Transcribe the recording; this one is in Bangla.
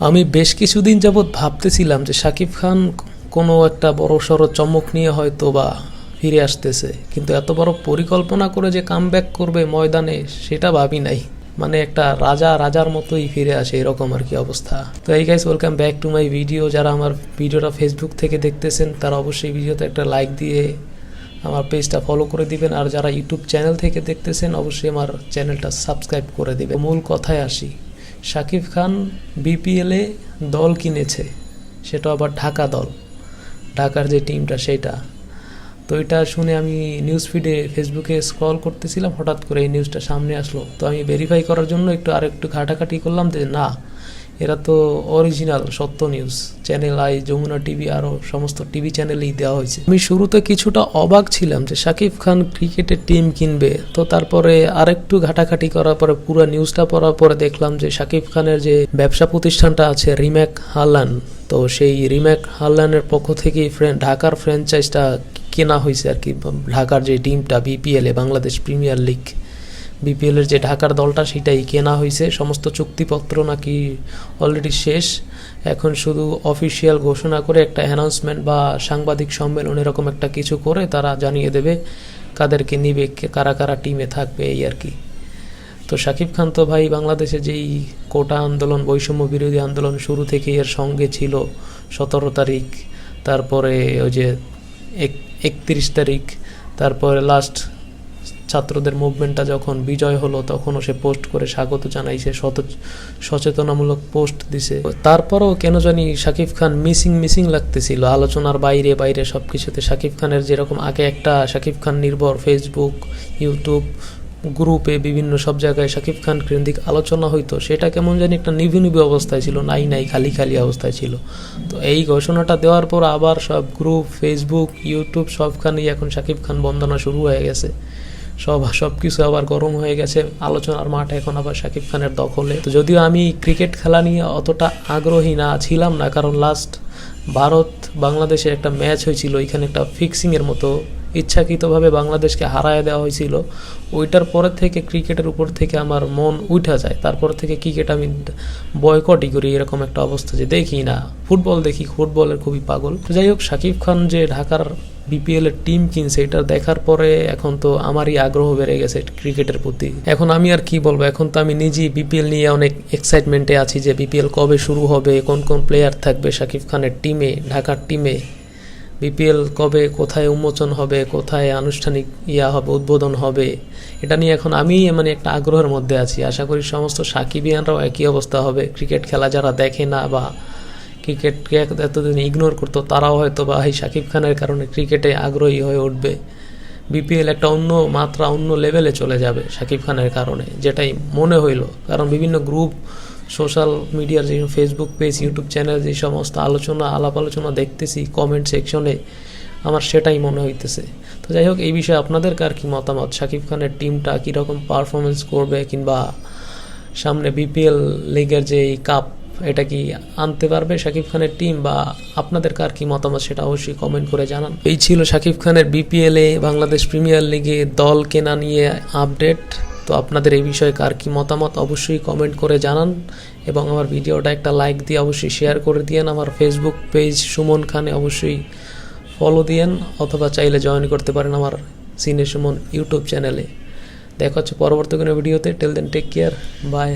আমি বেশ কিছুদিন যাবৎ ভাবতেছিলাম যে শাকিব খান কোনো একটা বড় সড়ো চমক নিয়ে হয়তো বা ফিরে আসতেছে। কিন্তু এত বড় পরিকল্পনা করে যে কাম করবে ময়দানে, সেটা ভাবি নাই। মানে একটা রাজা রাজার মতোই ফিরে আসে এরকম আর কি অবস্থা। তো এই guys welcome back to my video যারা আমার ভিডিওটা ফেসবুক থেকে দেখতেছেন, তারা অবশ্যই ভিডিওতে একটা লাইক দিয়ে আমার পেজটা ফলো করে দিবেন। আর যারা ইউটিউব চ্যানেল থেকে দেখতেছেন, অবশ্যই আমার চ্যানেলটা সাবস্ক্রাইব করে দিবেন। মূল কথায় আসি। শাকিব খান বিপিএলে দল কিনেছে, সেটা আবার ঢাকা দল। ঢাকার যে টিমটা সেটা। তো এটা শুনে আমি নিউজ ফিডে ফেসবুকে স্ক্রল করতেছিলাম, হঠাৎ করে এই নিউজটা সামনে আসলো। তো আমি ভেরিফাই করার জন্য একটু আর একটু ঘাটাঘাটি করলাম যে না এরা তো অরিজিনাল সত্য নিউজ চ্যানেল আই যমুনা টিভি আরও সমস্ত টিভি চ্যানেলেই দেওয়া হয়েছে। আমি শুরুতে কিছুটা অবাক ছিলাম যে শাকিব খান ক্রিকেটের টিম কিনবে। তো তারপরে আরেকটু ঘাটাঘাটি করার পরে, পুরো নিউজটা পড়ার পরে দেখলাম যে শাকিব খানের যে ব্যবসা প্রতিষ্ঠানটা আছে রিম্যাক হালান, তো সেই রিম্যাক হালানের পক্ষ থেকেই থেকে ঢাকার ফ্র্যাঞ্চাইজটা কেনা হয়েছে আর কি। ঢাকার যে টিমটা বিপিএল বাংলাদেশ প্রিমিয়ার লিগ বিপিএলের যে ঢাকার দলটা, সেটাই কেনা হয়েছে সমস্ত চুক্তিপত্র নাকি অলরেডি শেষ। এখন শুধু অফিসিয়াল ঘোষণা করে একটা অ্যানাউন্সমেন্ট বা সাংবাদিক সম্মেলন এরকম একটা কিছু করে তারা জানিয়ে দেবে কাদেরকে নিবে কারা কারা টিমে থাকবে এই আর কি। তো শাকিব খান তো ভাই বাংলাদেশে যেই কোটা আন্দোলন, বৈষম্য বিরোধী আন্দোলন শুরু থেকে এর সঙ্গে ছিল সতেরো তারিখ, তারপরে ওই যে এক, একত্রিশ তারিখ, তারপরে লাস্ট ছাত্রদের মুভমেন্টটা যখন বিজয় হলো, তখনও সে পোস্ট করে স্বাগত জানাইছে শত সচেতনামূলক পোস্ট দিছে। তারপরেও কেন জানি শাকিব খান মিসিং মিসিং লাগতেছিল। আলোচনার বাইরে বাইরে সব কিছুতে শাকিব খানের যেরকম আগে একটা শাকিব খান নির্ভর ফেসবুক ইউটিউব গ্রুপে বিভিন্ন সব জায়গায় শাকিব খান কেন্দ্রিক আলোচনা হইতো, সেটা কেমন জানি একটা নিভু নিভু অবস্থায় ছিল, নাই নাই, খালি খালি অবস্থায় ছিল। তো এই ঘোষণাটা দেওয়ার পর আবার সব গ্রুপ ফেসবুক ইউটিউব সবখানেই এখন শাকিব খান বন্দনা শুরু হয়ে গেছে। সব সব কিছু আবার গরম হয়ে গেছে। আলোচনার মাঠ এখন আবার শাকিব খানের দখলে। তো যদিও আমি ক্রিকেট খেলা নিয়ে অতটা আগ্রহী না, ছিলাম না, কারণ লাস্ট ভারত বাংলাদেশে একটা ম্যাচ হয়েছিল, এখানে একটা ফিক্সিংয়ের মতো ইচ্ছাকৃতভাবে বাংলাদেশকে হারায় দেওয়া হয়েছিল। ওইটার পরে থেকে ক্রিকেটের উপর থেকে আমার মন উঠা যায়। তারপর থেকে ক্রিকেট আমি বয়কটই করি, এরকম একটা অবস্থা যে দেখি না। ফুটবল দেখি ফুটবলের খুবই পাগল। তো যাই হোক, শাকিব খান যে ঢাকার বিপিএল এর টিম কিনছে, এটা দেখার পরে এখন তো আমারই আগ্রহ বেড়ে গেছে ক্রিকেটের প্রতি। এখন আমি আর কি বলব, এখন তো আমি নিজেই বিপিএল নিয়ে অনেক এক্সাইটমেন্টে আছি যে বিপিএল কবে শুরু হবে, কোন কোন প্লেয়ার থাকবে, শাকিব খানের টিমে, ঢাকার টিমে বিপিএল কবে কোথায় উন্মোচন হবে, কোথায় আনুষ্ঠানিক ইয়া হবে, উদ্বোধন হবে, এটা নিয়ে এখন আমি মানে একটা আগ্রহের মধ্যে আছি। আশা করি সমস্ত সাকিবিয়ানরাও একই অবস্থা হবে। ক্রিকেট খেলা যারা দেখে না বা ক্রিকেটকে এতদিন ইগনোর করতো, তারাও হয়তো বা এই শাকিব খানের কারণে ক্রিকেটে আগ্রহী হয়ে উঠবে। বিপিএল একটা অন্য মাত্রা, অন্য লেভেলে চলে যাবে শাকিব খানের কারণে, যেটাই মনে হইল। কারণ বিভিন্ন গ্রুপ সোশ্যাল মিডিয়ার যে ফেসবুক পেজ ইউটিউব চ্যানেল যে সমস্ত আলোচনা, আলাপ আলোচনা দেখতেছি কমেন্ট সেকশনে আমার সেটাই মনে হইতেছে। তো যাই হোক, এই বিষয়ে আপনাদের কার কি মতামত? শাকিব খানের টিমটা কীরকম পারফরমেন্স করবে কিংবা সামনে বিপিএল লিগের যে কাপ এটা কি আনতে পারবে শাকিব খানের টিম বা আপনাদের কার কি মতামত সেটা অবশ্যই কমেন্ট করে জানান। এই ছিল শাকিব খানের বিপিএল বাংলাদেশ প্রিমিয়ার লিগে দল কেনা নিয়ে আপডেট তো আপনাদের এই বিষয়ে কার কী মতামত অবশ্যই কমেন্ট করে জানান এবং আমার ভিডিওটা একটা লাইক দিয়ে অবশ্যই শেয়ার করে দিয়েন। আমার ফেসবুক পেজ সুমন খানে অবশ্যই ফলো দিয়েন অথবা চাইলে জয়েন করতে পারেন আমার সিনে সুমন ইউটিউব চ্যানেলে দেখা হচ্ছে পরবর্তী কোনো ভিডিওতে till then take care bye